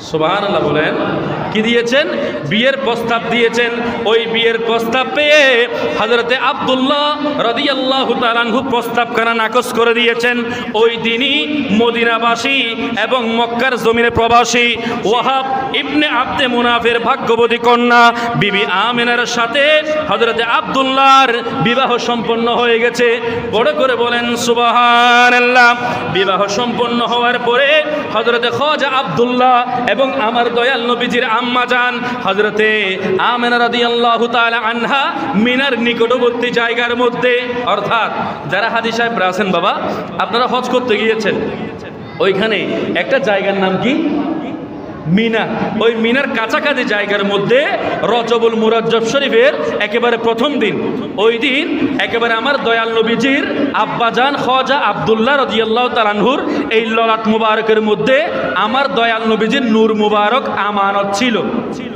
সুবাহান আল্লাহ বলেন, কি দিয়েছেন? বিয়ের প্রস্তাব দিয়েছেন। ওই বিয়ের প্রস্তাব পেয়ে হজরতে আবদুল্লাহ রদিয়াল্লাহ তালানহু প্রস্তাবখানা নাকচ করে দিয়েছেন। ওই দিনই মদিনাবাসী এবং মক্কার জমিনে প্রবাসী ওয়াহাব ইবনে আব্দে মুনাফের ভাগ্যবতী কন্যা বিবি আমিনার সাথে হজরতে আবদুল্লাহর বিবাহ সম্পন্ন হয়ে গেছে। বড় করে বলেন সুবাহান বিবাহ সম্পন্ন হওয়ার পরে হজরতে খজা আবদুল্লাহ এবং আমার দয়াল নবীজির আম্মা যান হজরতে আনহা মিনার নিকটবর্তী জায়গার মধ্যে। অর্থাৎ যারা হাদি সাহেব আছেন বাবা, আপনারা হজ করতে গিয়েছেন। ওইখানে একটা জায়গার নাম কি? মিনা। ওই মিনার কাছাকাছি জায়গার মধ্যে রজবুল মুরাজ্জব শরীফের একেবারে প্রথম দিন। ওই দিন একেবারে আমার দয়াল নবীজির আব্বাজান খজা আবদুল্লাহ রদিয়াল্লাহ তালানহুর এই ললাট মুবারকের মধ্যে আমার দয়াল নবীজির নূর মুবারক আমানত ছিল।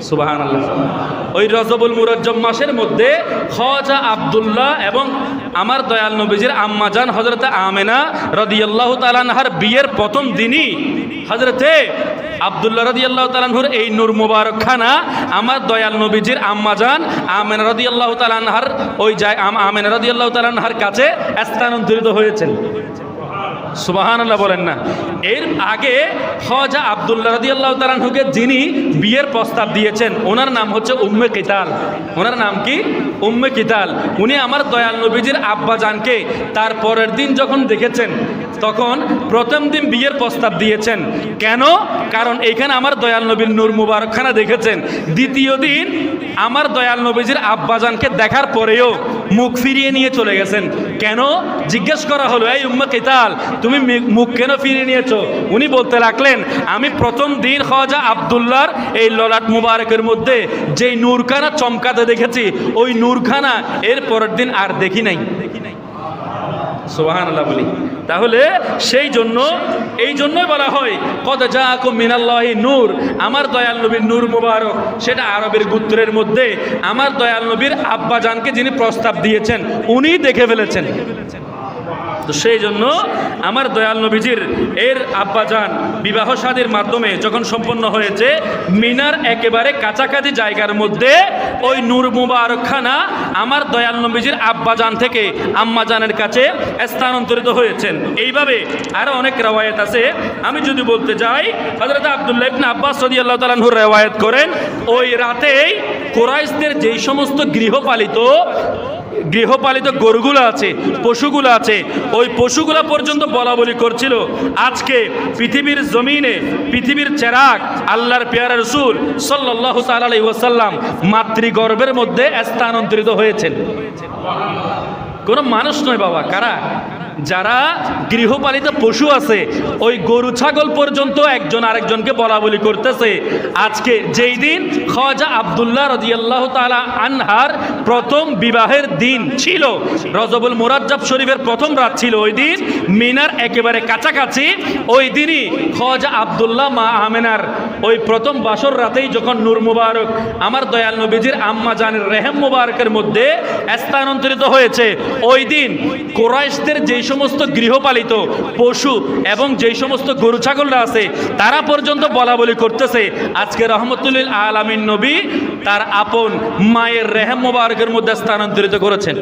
সুবাহান ওই রজবুল মুরাজ্জব মাসের মধ্যে খজা আবদুল্লাহ এবং আমার দয়াল নবীজির আম্মাজান হজরত আমেনা রদিয়াল্লাহ তালানহার বিয়ের প্রথম দিনই হজরতে আবদুল্লাহ রদি আল্লাহ এই নূর মুবারক খানা আমার দয়াল নবীজির আম্মাজান আমেন রদি আল্লাহ তালানহার ওই যায় আমেন রদি আল্লাহ তালানহার কাছে স্থানান্তরিত হয়েছেন। সুবাহান আল্লাহ বলেন না। এর আগে হজা আবদুল্লাহ রদি আল্লাহ তালানহুকে যিনি বিয়ের প্রস্তাব দিয়েছেন, ওনার নাম হচ্ছে উম্মে কিতাল। ওনার নাম কি? উম্মে কিতাল। উনি আমার দয়াল নবীজির আব্বাজানকে তার পরের দিন যখন দেখেছেন, তখন প্রথম দিন বিয়ের প্রস্তাব দিয়েছেন। কেন? কারণ এইখানে আমার দয়াল নবীর নূর মুবারকখানা দেখেছেন। দ্বিতীয় দিন আমার দয়াল নবীজির আব্বাজানকে দেখার পরেও মুখ ফিরিয়ে নিয়ে চলে গেছেন। কেন? জিজ্ঞেস করা হলো, এই উম্মা কিতাল তুমি মুখ কেন ফিরিয়ে নিয়েছো। উনি বলতে লাগলেন, আমি প্রথম দিন খাজা আবদুল্লাহর এই ললাট মুবারকের মধ্যে যেই নূরখানা চমকাতে দেখেছি, ওই নূরখানা এর পরের দিন আর দেখি নাই। সোহান আল্লাহ বলি। তাহলে সেই জন্য, এই জন্যই বলা হয় কত যা মিনাল্লাহি নূর। আমার দয়াল নবীর নূর মুবারক, সেটা আরবের গুত্রের মধ্যে আমার দয়াল নবীর আব্বাজানকে যিনি প্রস্তাব দিয়েছেন উনি দেখে ফেলেছেন। তো সেই জন্য আমার দয়াল নবীজির, এর আব্বাজান বিবাহ সাদীর মাধ্যমে যখন সম্পন্ন হয়েছে, মিনার একেবারে কাছাকাছি জায়গার মধ্যে ওই নূর মুবারকখানা আমার দয়াল নবীজির আব্বাজান থেকে আম্মাজানের কাছে স্থানান্তরিত হয়েছেন। এইভাবে আরও অনেক রেওয়ায়ত আছে। আমি যদি বলতে যাই হজরত আবদুল্লাহ ইবনে আব্বাস রাদিয়াল্লাহু তাআলাহুর রেওয়ায়ত করেন, ওই রাতেই কোরাইশদের যেই সমস্ত গৃহপালিত গৃহপালিত গরুগুলো আছে, পশুগুলো আছে, ওই পশুগুলো পর্যন্ত বলা বলি করছিল, আজকে পৃথিবীর জমিনে, পৃথিবীর চেরাক, আল্লাহর পেয়ারা রসুল সাল্লাহ তালাই ওয়াসাল্লাম মাতৃগর্ভের মধ্যে স্থানান্তরিত হয়েছেন। কোনো মানুষ নয় বাবা, কারা? যারা গৃহপালিত পশু আছে, ওই গরু ছাগল পর্যন্ত একজন আরেকজনকে বলা বলি করতেছে। আজকে যেই দিন খজা আবদুল্লাহ রদিয়াল্লাহ তালা আনহার প্রথম বিবাহের দিন ছিল, রজবুল মুরাজ্জাব শরীফের প্রথম রাত ছিল ওই দিন, মিনার একেবারে কাছাকাছি, ওই দিনই খজা আবদুল্লাহ মা আমেনার ওই প্রথম বাসর রাতেই যখন নূর মুবারক আমার দয়াল নবীজির আম্মা জানের রেহেম মুবারকের মধ্যে স্থানান্তরিত হয়েছে, ওই দিন কোরাইশদের যেই সমস্ত গৃহপালিত পশু এবং যেই সমস্ত গরু, ছাগলরা আছে, তারা পর্যন্ত বলা বলি করতেছে, আজকে রহমতুল্লিল আলামিন নবী তার আপন মায়ের রেহেম মুবারকের মধ্যে স্থানান্তরিত করেছেন।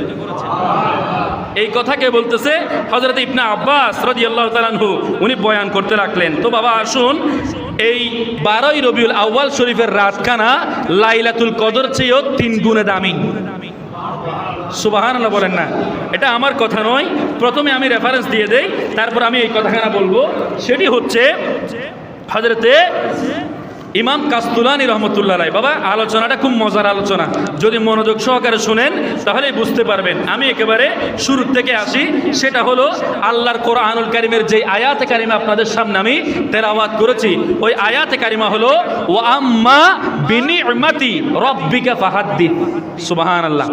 এই কথা কে বলতেছে? হজরত ইবনা আব্বাস রদি আল্লাহ তালানহু উনি বয়ান করতে রাখলেন তো বাবা, আসুন, এই বারোই রবিউল আউ্বাল শরীফের রাতখানা লাইলাতুল কদর চেয়েও তিন গুণে দামি সুবাহান বলেন না। এটা আমার কথা নয়। প্রথমে আমি রেফারেন্স দিয়ে দেই, তারপর আমি এই কথাখানা বলব। সেটি হচ্ছে হজরতে ইমাম কাস্তুলানি রহমতুল্লাহ রায় বাবা, আলোচনাটা খুব মজার আলোচনা। যদি মনোযোগ সহকারে শুনেন তাহলে বুঝতে পারবেন। আমি একেবারে শুরু থেকে আসি। সেটা হলো আল্লাহর কোরআনুল কারিমের যে আয়াত কারিমা আপনাদের সামনে আমি তেলাওয়াত করেছি, ওই আয়াত কারিমা হলো ও আম্মা বিনিমাতি রব্বিকা ফাহাদ্দি সুবাহান আল্লাহ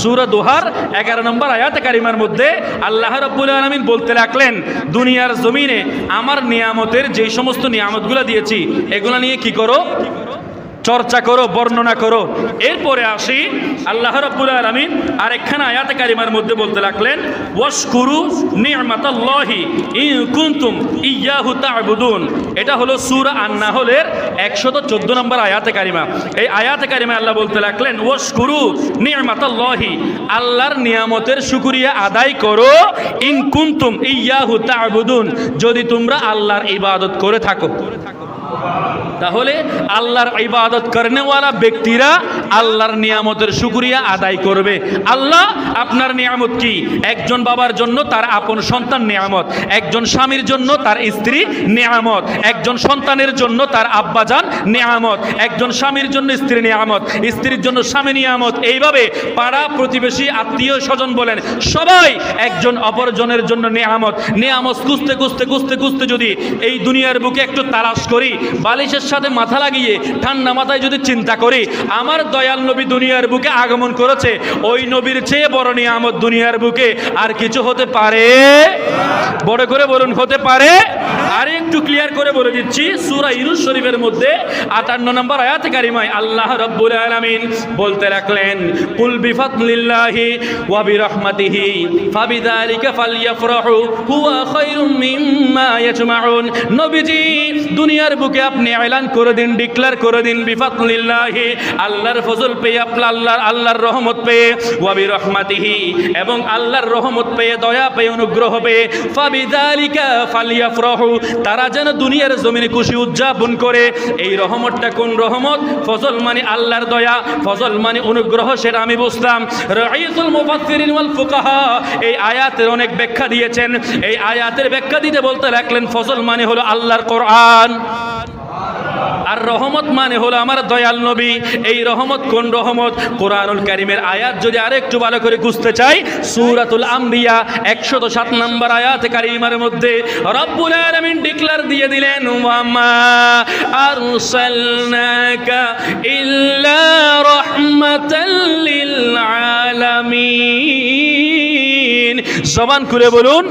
সুরা দোহার, এগারো নম্বর আয়াত কারিমার মধ্যে আল্লাহ রব্বুল আলমিন বলতে লাগলেন, দুনিয়ার জমিনে আমার নিয়ামতের যে সমস্ত নিয়ামতগুলো দিয়েছি, এগুলো নিয়ে কি করো, চর্চা করো, বর্ণনা করো। এরপরে আসি আল্লাহ রাব্বুল আলামিন আরেকখানা আয়াতে কারিমার মধ্যে বলতে লাগলেন, ওয়াশকুরু নি'মাতাল্লাহি ইন কুনতুম ইয়াহু তা'বুদুন। এটা হলো সূরা আন-নাহলের 114 নম্বর আয়াতে কারিমা। এই আয়াতে কারিমা আল্লাহ বলতে লাগলেন, ওয়াশকুরু নি'মাতাল্লাহি, আল্লাহর নিয়ামতের শুকরিয়া আদায় করো, ইন কুনতুম ইয়াহু তা'বুদুন। যদি তোমরা আল্লাহর ইবাদত করে থাকো। তাহলে আল্লাহর ইবাদত করেনেওয়ালা ব্যক্তিরা আল্লাহর নিয়ামতের শুকরিয়া আদায় করবে। আল্লাহ আপনার নিয়ামত কি? একজন বাবার জন্য তার আপন সন্তান নিয়ামত, একজন স্বামীর জন্য তার স্ত্রী নিয়ামত, একজন সন্তানের জন্য তার আব্বাজান নিয়ামত, একজন স্বামীর জন্য স্ত্রী নিয়ামত, স্ত্রীর জন্য স্বামী নিয়ামত। এইভাবে পাড়া প্রতিবেশী, আত্মীয় স্বজন বলেন, সবাই একজন অপরজনের জন্য নিয়ামত। নিয়ামত খুঁজতে খুঁজতে খুঁজতে খুঁজতে যদি এই দুনিয়ার বুকে একটু তালাশ করি বালিশের সাথে মাথা লাগিয়ে ঠান্ডা মাথায় যদি চিন্তা করি, আমার দয়াল নবী দুনিয়ার বুকে আগমন করেছে, ওই নবীর চেয়ে বড় নিয়ামত দুনিয়ার বুকে আর কিছু হতে পারে? বড় করে বলুন, হতে পারে? আর একটু ক্লিয়ার করে বলে দিচ্ছি, সূরা ইউনুস শরীফের মধ্যে 58 নম্বর আয়াতে কারিমায় আল্লাহ রাব্বুল আলামিন বলতে রাখলেন, কুল বিফাদলিল্লাহি ওয়া বিরহমাতিহি ফাবিযালিকা ফালইফরাহু হুয়া খায়রুম মিম্মা ইয়াজমাউন। নবীজি দুনিয়ার বুকে আপনি এলান করে দিন ডিক্লার করে দিন, বিফাদলিল্লাহি, আল্লাহর ফজল পেয়ে আপনার আল্লাহর আল্লাহর রহমত পেয়ে ওয়া বিরহমাতিহি এবং আল্লাহর রহমত পেয়ে, দয়া পেয়ে, অনুগ্রহ পেয়ে ফাবিযালিকা ফালইফরাহু তারা যেন দুনিয়ার জমিনে খুশি উদযাপন করে। এই রহমতটা কোন রহমত? ফজল মানে আল্লাহর দয়া, ফজল মানে অনুগ্রহ, সেটা আমি বুঝলাম রাইসুল মুফাসসিরিন ওয়াল ফুকাহা, এই আয়াতের অনেক ব্যাখ্যা দিয়েছেন। এই আয়াতের ব্যাখ্যা দিতে বলতে রাখলেন, ফজল মানে হলো আল্লাহর কোরআন। আর রহমত মানে হলো আমার দয়াল নবী। এই রহমত কোন রহমত? কোরআনুল কারিমের আয়াত যদি আরেকটু ভালো করে খুঁজতে চাই, সূরাতুল আম্বিয়া, একশত সাত নম্বর আয়াত কারিমার মধ্যে রব্বুল আলামিন ডিক্লার দিয়ে দিলেন ওয়ামা ইল্লা জবান খুলে বলুন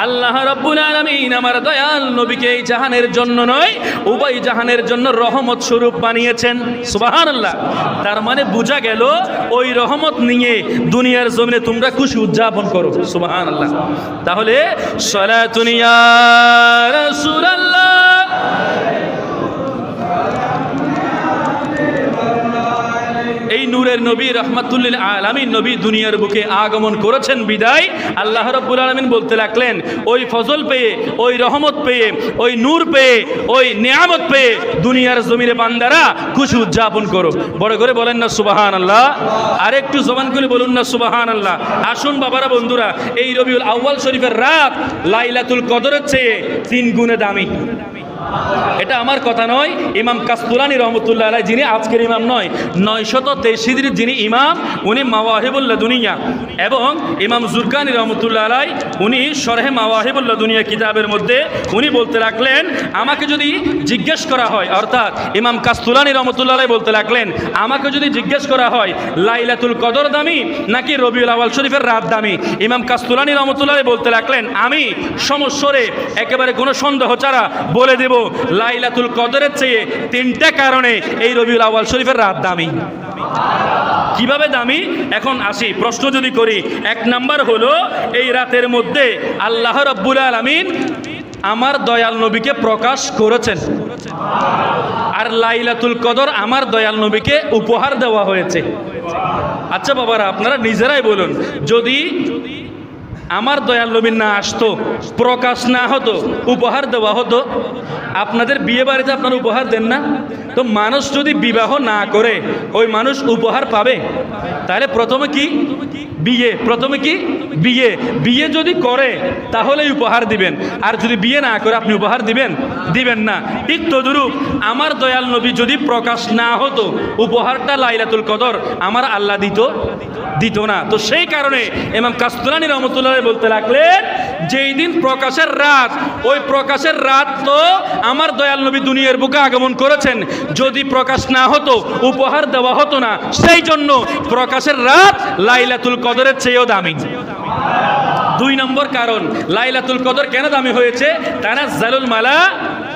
আল্লাহ রব্বুল আলামিন আমার দয়াল নবীকে এই জাহানের জন্য নয়, উভয় জাহানের জন্য রহমত স্বরূপ বানিয়েছেন। সুবহানাল্লাহ। তার মানে বোঝা গেল ওই রহমত নিয়ে দুনিয়ার জমিনে তোমরা খুশি উদযাপন করো। সুবহানাল্লাহ। তাহলে, সালাতুন ইয়া রাসূলুল্লাহ। নূরের নবী রহমাতুল্লিল আলামিন নবী দুনিয়ার বুকে আগমন করেছেন, বিদায়। আল্লাহ রব্বুল আলমিন বলতে লাগলেন, ওই ফজল পেয়ে, ওই রহমত পেয়ে, ওই নূর পেয়ে, ওই নিয়ামত পেয়ে দুনিয়ার জমিনে বান্দারা খুশি উদযাপন করো বড় করে বলেন না সুবাহান আল্লাহ আর একটু জবান করে বলুন না সুবাহান আল্লাহ আসুন বাবারা, বন্ধুরা, এই রবিউল আউ্বাল শরীফের রাত লাইলাতুল কদরের চেয়ে তিন গুণে দামি। এটা আমার কথা নয়, ইমাম কাস্তুলানি রহমতুল্লাহ আলাই যিনি আজকের ইমাম নয়, নয়শত তেইশিদির যিনি ইমাম, উনি মাওয়াহিবুল্লাহ দুনিয়া এবং ইমাম জুরকানি রহমতুল্লাহ আলাই, উনি সরহে মাওয়াহিবুল্লাহ দুনিয়া কিতাবের মধ্যে উনি বলতে রাখলেন আমাকে যদি জিজ্ঞেস করা হয়, অর্থাৎ ইমাম কাস্তুলানি রহমতুল্লাহ আলাই বলতে লাগলেন, আমাকে যদি জিজ্ঞেস করা হয়, লাইলাতুল কদর দামি নাকি রবিউল আওয়াল শরীফের রাত দামি? ইমাম কাস্তুলানি রহমতুল্লাহ বলতে লাগলেন, আমি সমস্বরে একেবারে কোনো সন্দেহ ছাড়া বলে দেব লাইলাতুল কদরের চেয়ে তিনটা কারণে এই রবিউল আওয়াল শরীফের রাত দামি। কীভাবে দামি? এখন আসি, প্রশ্ন যদি করি, এক নাম্বার হলো, এই রাতের মধ্যে আল্লাহ রব্বুল আলমিন আমার দয়াল নবীকে প্রকাশ করেছেন। আর লাইলাতুল কদর আমার দয়াল নবীকে উপহার দেওয়া হয়েছে। আচ্ছা বাবারা, আপনারা নিজেরাই বলুন, যদি আমার দয়াল নবীন না আসতো, প্রকাশ না হতো, উপহার দেওয়া হতো। আপনাদের বিয়ে বাড়িতে আপনারা উপহার দেন না? তো মানুষ যদি বিবাহ না করে, ওই মানুষ উপহার পাবে? তাহলে প্রথমে কি? বিয়ে, প্রথমে কি? বিয়ে। বিয়ে যদি করে, তাহলেই উপহার দিবেন। আর যদি বিয়ে না করে, আপনি উপহার দিবেন? দিবেন না। ঠিক তদুরূপ আমার দয়াল নবী যদি প্রকাশ না হতো, উপহারটা লাইলাতুল কদর আমার আল্লাহ দিত দিত না। তো সেই কারণে এমাম কাস্তুলানি রহমতুল্লাহ বলতে লাগলেন, যেই দিন প্রকাশের রাত, ওই প্রকাশের রাত তো আমার দয়াল নবী দুনিয়ার বুকে আগমন করেছেন। যদি প্রকাশ না হতো, উপহার দেওয়া হতো না। সেই জন্য প্রকাশের রাত লাইলাতুল কদরের চেয়েও দামি। দুই নম্বর কারণ লাইলাতুল কদর কেন দামি হয়েছে? তারা জালুল মালা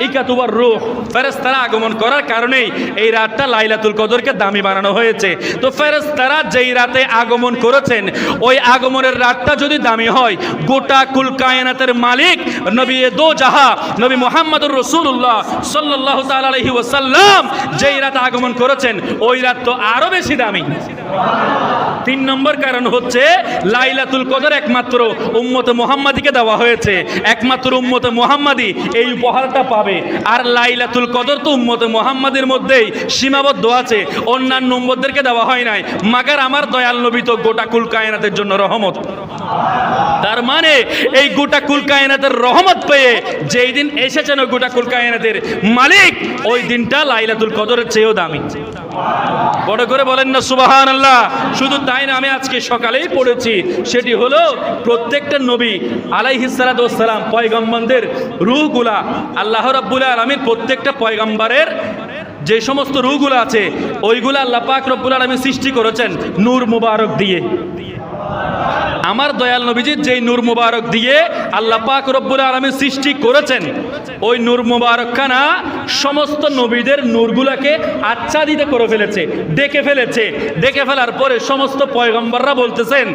ইকাতুবার রূহ। ফেরেস্তারা আগমন করার কারণেই এই রাতটা লাইলাতুল কদরকে দামি বানানো হয়েছে। তো ফেরেস্তারা যেই রাতে আগমন করেছেন, ওই আগমনের রাতটা যদি দামি হয়, গোটা কুল কায়নাতের মালিক নবী দো জাহা, নবী মোহাম্মদুর রসুল্লাহ সাল্লাহ তালাহি ওসাল্লাম যেই রাতে আগমন করেছেন, ওই রাত তো আরও বেশি দামি। তিন নম্বর কারণ হচ্ছে লাইলাতুল কদর একমাত্র উম্মতে মোহাম্মদীকে দেওয়া হয়েছে। একমাত্র উম্মতে মোহাম্মদী এই উপহারটা পাবে। আর লাইলাতুল কদর তো উম্মতে মোহাম্মদের মধ্যেই সীমাবদ্ধ আছে। অন্যান্য উম্মতদেরকে দেওয়া হয় নাই। মাগার আমার দয়াল নবী তো গোটা কুল কায়নাতের জন্য রহমত। তার মানে এই গোটা কুল কায়নাতের রহমত পেয়ে যেই দিন এসেছেন ওই গোটা কুল কায়নাতের মালিক, ওই দিনটা লাইলাতুল কদরের চেয়েও দামি। বড় করে বলেন না সুবাহান আল্লাহ শুধু তাই না, আমি আজকে সকালেই পড়েছি। সেটি হলো প্রত্যেকটা নবী আলাইহিসালাম পয়গম্বরদের রুহগুলা আল্লাহ রাব্বুল আলমীর প্রত্যেকটা পয়গাম্বারের যে সমস্ত রুহগুলো আছে, ওইগুলো আল্লাহ পাক রব্বুল আলমী সৃষ্টি করেছেন নূর মুবারক দিয়ে। আমার দয়াল নবীজির যেই নূর মুবারক দিয়ে আল্লাহ পাক রব্বুল আলমী সৃষ্টি করেছেন, ওই নূর মুবারকখানা সমস্ত নবীদের নূরগুলাকে আচ্ছাদিত করে ফেলেছে ডেকে ফেলেছে। ডেকে ফেলার পরে সমস্ত পয়গম্বররা বলতেছেন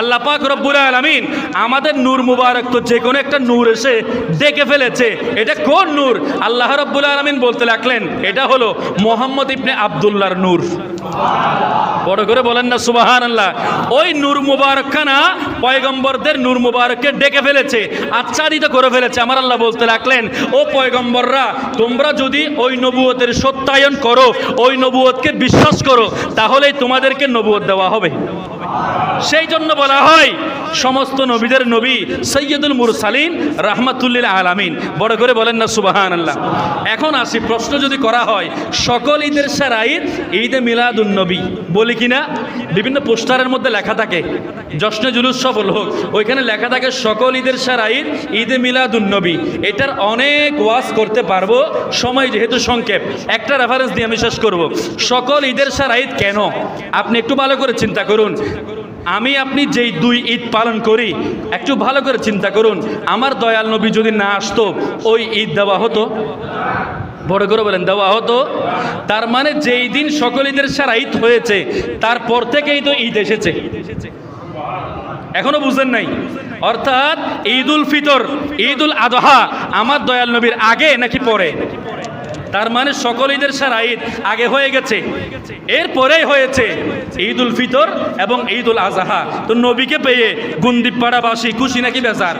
আল্লাহ পাক রব্বুল আলমিন আমাদের নূর মুবারক তো যে কোনো একটা নূর এসে ডেকে ফেলেছে। এটা কোন নূর? আল্লাহ রব্বুল আলমিন বলতে লাগলেন, এটা হলো মোহাম্মদ ইবনে আবদুল্লাহর নূর। বড় করে বলেন না সুবাহান আল্লাহ ওই নূর মুবারকখানা পয়গম্বরদের নূর মুবারককে ডেকে ফেলেছে, আচ্ছাদিত করে ফেলেছে। আমার আল্লাহ বলতে লাগলেন, ও পয়গম্বররা, তোমরা যদি ওই নবুয়তের সত্যায়ন করো, ওই নবুয়তকে বিশ্বাস করো, তাহলেই তোমাদেরকে নবুয়ত দেওয়া হবে। সেই জন্য বলা হয়, সমস্ত নবীদের নবী সৈয়দুল মুরসালিন রাহমাতুল্লিল আলামিন। বড় করে বলেন না সুবাহান আল্লাহ এখন আসি, প্রশ্ন যদি করা হয়, সকল ঈদের সারা ঈদ, ঈদে মিলাদুল নবী, বলি কিনা? বিভিন্ন পোস্টারের মধ্যে লেখা থাকে, জশ্নে জুলুস সফল হোক। ওইখানে লেখা থাকে, সকল ঈদের সারা ঈদ, ঈদে মিলাদুন নবী। এটার অনেক ওয়াজ করতে পারব, সময় যেহেতু সংক্ষেপ। একটা রেফারেন্স দিয়ে আমি শেষ করব। সকল ঈদের সারা ঈদ কেন? আপনি একটু ভালো করে চিন্তা করুন। আমি, আপনি যেই দুই ঈদ পালন করি, একটু ভালো করে চিন্তা করুন। আমার দয়াল নবী যদি না আসতো, ওই ঈদ দেওয়া হতো? বড় করে বলেন, দেওয়া হতো। তার মানে যেই দিন সকল ঈদের সারা ঈদ হয়েছে, তারপর থেকেই তো ঈদ এসেছে। এখনও বুঝলেন নাই? অর্থাৎ ঈদ উল ফিতর ঈদ উল আদহা আমার দয়াল নবীর আগে নাকি পরে? তার মানে সকল ঈদের সারা ঈদ আগে হয়ে গেছে। এরপরেই হয়েছে ঈদ উল ফিতর এবং ঈদ উল আজহা। তো নবীকে পেয়ে গুন্দিপাড়াবাসী খুশি নাকি বেজার?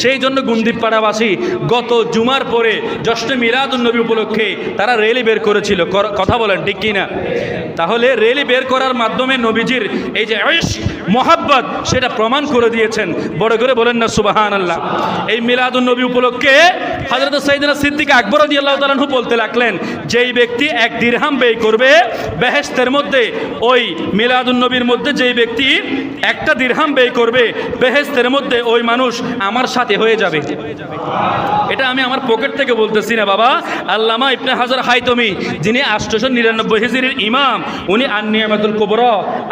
সেই জন্য গুন্দিপাড়াবাসী গত জুমার পরে জশ্ন মিরাদুল নবী উপলক্ষে তারা রেলি বের করেছিল। কথা বলেন, ঠিক কিনা? তাহলে রেলি বের করার মাধ্যমে নবীজির এই যে মোহাব্বত, সেটা প্রমাণ করে দিয়েছেন। বড় করে বলেন না সুবাহান আল্লাহ এই মিলাদুল নবী উপলক্ষে হজরত সৈদিনা সিদ্দিক আকবর রদি আল্লাহ তালাহু বলতে লাগলেন, যেই ব্যক্তি এক দিরহাম ব্যয় করবে বেহেস্তের মধ্যে, ওই মিলাদুল নবীর মধ্যে যেই ব্যক্তি একটা দিরহাম ব্যয় করবে বেহেস্তের মধ্যে ওই মানুষ আমার সাথে হয়ে যাবে। এটা আমি আমার পকেট থেকে বলতেছি না বাবা। আল্লামা ইবনে হাজার হাইতমি, যিনি আষ্টশো নিরানব্বই হিজরির ইমাম, উনি আন্নিয়ামাতুল কুবর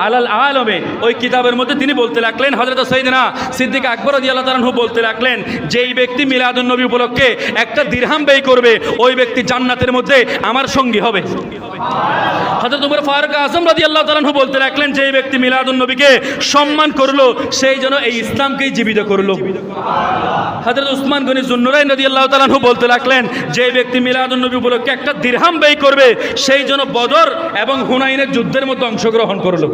আলাল আলমে ওই কিতাবের মধ্যে তিনি বলতে লাগলেন হজরত সৈদিনা সিদ্দিক আকবর আল্লাহ তালাহু বলতে লাগলেন, যেই ব্যক্তি মিলাদুল নবী উপলক্ষে একটা দিরহাম ব্যয় করবে, ওই ব্যক্তি জান্নাতের মধ্যে আমার সঙ্গী হবে। হজরত উমর ফারুক আজম রাজি আল্লাহ তালাহু বলতে লাগলেন, যেই ব্যক্তি মিলাদুল নবীকে সম্মান করল, সেই জন্য এই ইসলামকেই জীবিত করল। উসমান গনি জুন্নুরাই নদী আল্লাহ তালাহু বলতে যে ব্যক্তি মিলাদুল নবী উপলক্ষে একটা দিরহাম ব্যয় করবে, সেই জন্য বদর এবং হুনাইনের যুদ্ধের মধ্যে অংশগ্রহণ করল।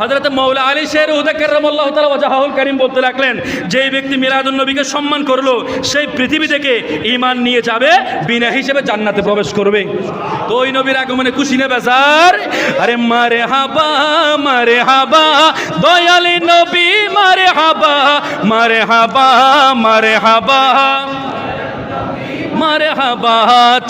হজরত মৌলা আলী শের উদাকাল্লাহ তালা ওয়াজাহুল করিম বলতে লাগলেন, যেই ব্যক্তি মিলাদুল নবীকে সম্মান করল, সেই পৃথিবী থেকে ইমান নিয়ে যাবে, বিনা হিসেবে জান্নাতে প্রবেশ করবে। তো ওই নবীর আগমনে খুশি নেবে স্যার আরে মারে হাবা মারে হাবা, দয়ালি নবী, মারে হাবা মারে হাবা মারে হাবা। মারে হাবা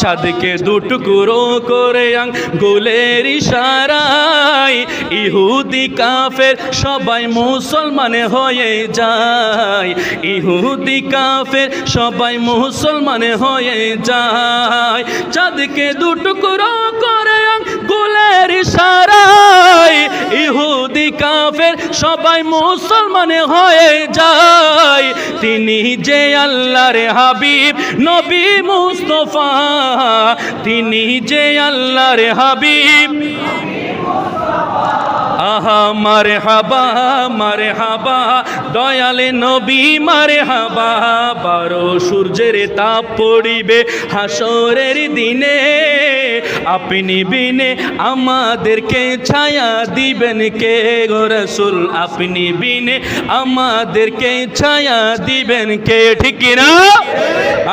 ছাদকে দুটুকুরো করে আং, গোলের ইশারায় ইহুদি কাফের সবাই মুসলমান হয়ে যায়। ইহুদি কাফের সবাই মুসলমান হয়ে যায়। চাঁদকে দুটুকুরো করে আং গোলের ইশারায় ইহুদি কাফের সবাই মুসলমান হয়ে যায়। তিনি যে আল্লাহর হাবিব, নবী মুস্তফা। তিনি যে আল্লাহর হাবিব। আহা মারে হাবা মারে হাবা দয়ালে নবী মারে হাবা বারো সূর্যের তাপ পড়িবে হাসরের দিনে। আপনি বিনে আমাদেরকে ছায়া দিবেন কে গো রসুল? আপনি বিনে আমাদেরকে ছায়া দিবেন কে? ঠিক না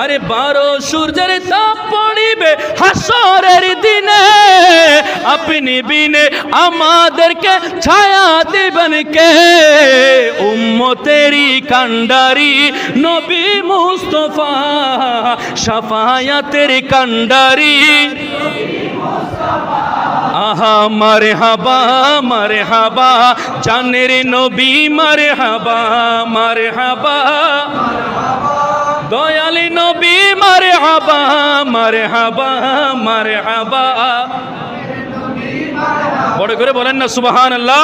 আরে বারো সূর্যের তাপ পড়িবে হাসরের দিনে। আপনি বিনে আমাদেরকে ছায়া দিবেন কে? উম্মতেরি কান্ডারি নবী মুস্তফা, সাফায়াতের কান্ডারি আহা মারে হাবা মারে হাবা জানের নবী মারে হাবা মারে হাবা দয়ালি নবী মারে হাবা মারে হাবা মারে হাবা বড় করে বলেন না সুবাহান আল্লাহ